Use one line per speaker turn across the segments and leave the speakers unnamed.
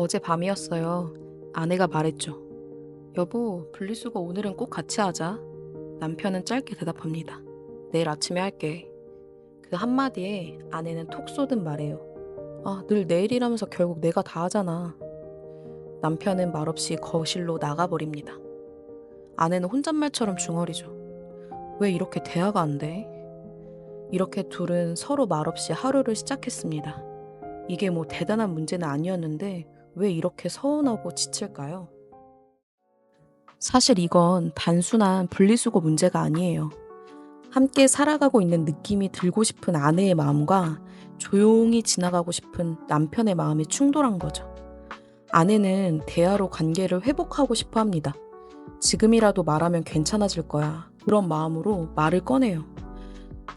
어제 밤이었어요. 아내가 말했죠. 여보, 분리수거 오늘은 꼭 같이 하자. 남편은 짧게 대답합니다. 내일 아침에 할게. 그 한마디에 아내는 톡 쏘듯 말해요. 아, 늘 내일이라면서 결국 내가 다 하잖아. 남편은 말없이 거실로 나가버립니다. 아내는 혼잣말처럼 중얼이죠. 왜 이렇게 대화가 안 돼? 이렇게 둘은 서로 말없이 하루를 시작했습니다. 이게 뭐 대단한 문제는 아니었는데 왜 이렇게 서운하고 지칠까요? 사실 이건 단순한 분리수거 문제가 아니에요. 함께 살아가고 있는 느낌이 들고 싶은 아내의 마음과 조용히 지나가고 싶은 남편의 마음이 충돌한 거죠. 아내는 대화로 관계를 회복하고 싶어 합니다. 지금이라도 말하면 괜찮아질 거야. 그런 마음으로 말을 꺼내요.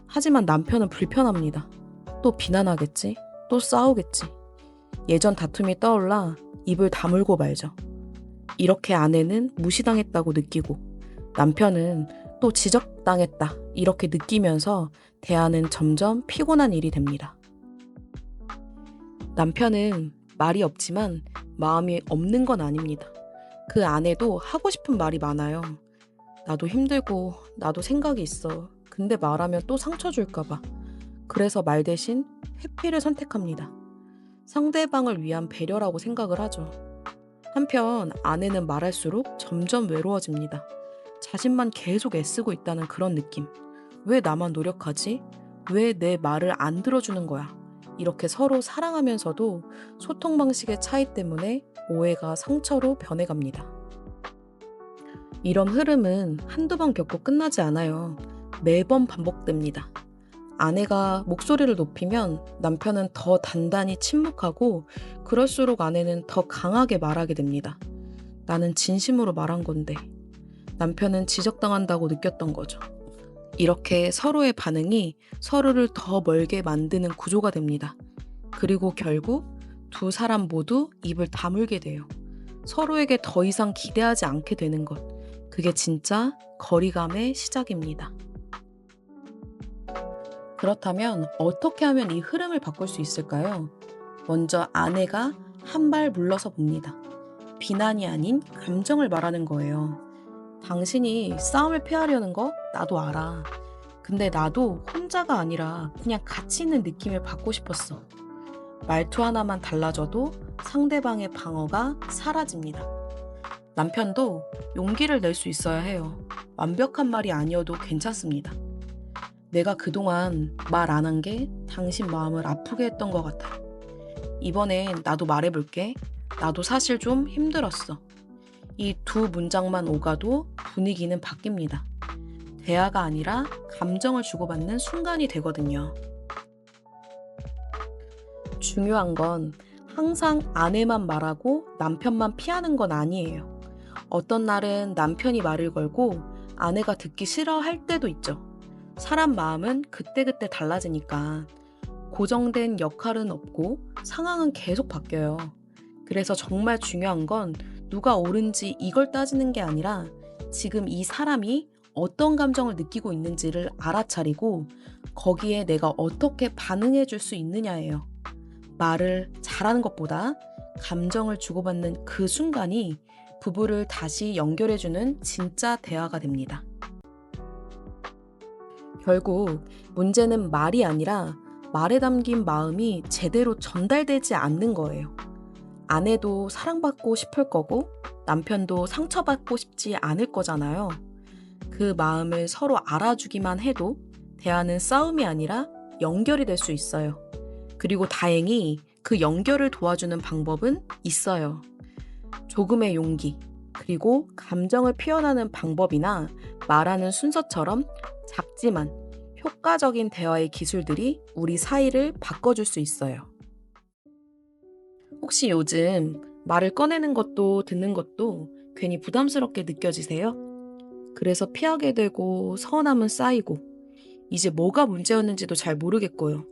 하지만 남편은 불편합니다. 또 비난하겠지? 또 싸우겠지? 예전 다툼이 떠올라 입을 다물고 말죠. 이렇게 아내는 무시당했다고 느끼고 남편은 또 지적당했다 이렇게 느끼면서 대화는 점점 피곤한 일이 됩니다. 남편은 말이 없지만 마음이 없는 건 아닙니다. 그 아내도 하고 싶은 말이 많아요. 나도 힘들고 나도 생각이 있어. 근데 말하면 또 상처 줄까봐. 그래서 말 대신 회피를 선택합니다. 상대방을 위한 배려라고 생각을 하죠. 한편 아내는 말할수록 점점 외로워집니다. 자신만 계속 애쓰고 있다는 그런 느낌. 왜 나만 노력하지? 왜 내 말을 안 들어주는 거야? 이렇게 서로 사랑하면서도 소통 방식의 차이 때문에 오해가 상처로 변해갑니다. 이런 흐름은 한두 번 겪고 끝나지 않아요. 매번 반복됩니다. 아내가 목소리를 높이면 남편은 더 단단히 침묵하고 그럴수록 아내는 더 강하게 말하게 됩니다. 나는 진심으로 말한 건데 남편은 지적당한다고 느꼈던 거죠. 이렇게 서로의 반응이 서로를 더 멀게 만드는 구조가 됩니다. 그리고 결국 두 사람 모두 입을 다물게 돼요. 서로에게 더 이상 기대하지 않게 되는 것. 그게 진짜 거리감의 시작입니다. 그렇다면 어떻게 하면 이 흐름을 바꿀 수 있을까요? 먼저 아내가 한 발 물러서 봅니다. 비난이 아닌 감정을 말하는 거예요. 당신이 싸움을 피하려는 거 나도 알아. 근데 나도 혼자가 아니라 그냥 같이 있는 느낌을 받고 싶었어. 말투 하나만 달라져도 상대방의 방어가 사라집니다. 남편도 용기를 낼 수 있어야 해요. 완벽한 말이 아니어도 괜찮습니다. 내가 그동안 말 안 한 게 당신 마음을 아프게 했던 것 같아. 이번엔 나도 말해볼게. 나도 사실 좀 힘들었어. 이 두 문장만 오가도 분위기는 바뀝니다. 대화가 아니라 감정을 주고받는 순간이 되거든요. 중요한 건 항상 아내만 말하고 남편만 피하는 건 아니에요. 어떤 날은 남편이 말을 걸고 아내가 듣기 싫어할 때도 있죠. 사람 마음은 그때그때 달라지니까 고정된 역할은 없고 상황은 계속 바뀌어요. 그래서 정말 중요한 건 누가 옳은지 이걸 따지는 게 아니라 지금 이 사람이 어떤 감정을 느끼고 있는지를 알아차리고 거기에 내가 어떻게 반응해 줄 수 있느냐예요. 말을 잘하는 것보다 감정을 주고받는 그 순간이 부부를 다시 연결해주는 진짜 대화가 됩니다. 결국 문제는 말이 아니라 말에 담긴 마음이 제대로 전달되지 않는 거예요. 아내도 사랑받고 싶을 거고 남편도 상처받고 싶지 않을 거잖아요. 그 마음을 서로 알아주기만 해도 대화는 싸움이 아니라 연결이 될 수 있어요. 그리고 다행히 그 연결을 도와주는 방법은 있어요. 조금의 용기, 그리고 감정을 표현하는 방법이나 말하는 순서처럼 작지만 효과적인 대화의 기술들이 우리 사이를 바꿔줄 수 있어요. 혹시 요즘 말을 꺼내는 것도 듣는 것도 괜히 부담스럽게 느껴지세요? 그래서 피하게 되고 서운함은 쌓이고 이제 뭐가 문제였는지도 잘 모르겠고요.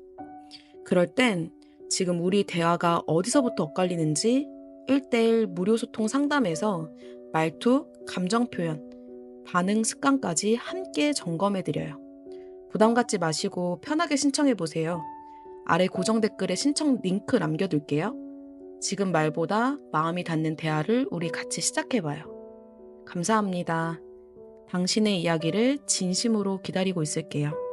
그럴 땐 지금 우리 대화가 어디서부터 엇갈리는지 1대1 무료 소통 상담에서 말투, 감정 표현, 반응 습관까지 함께 점검해 드려요. 부담 갖지 마시고 편하게 신청해 보세요. 아래 고정 댓글에 신청 링크 남겨둘게요. 지금 말보다 마음이 닿는 대화를 우리 같이 시작해봐요. 감사합니다. 당신의 이야기를 진심으로 기다리고 있을게요.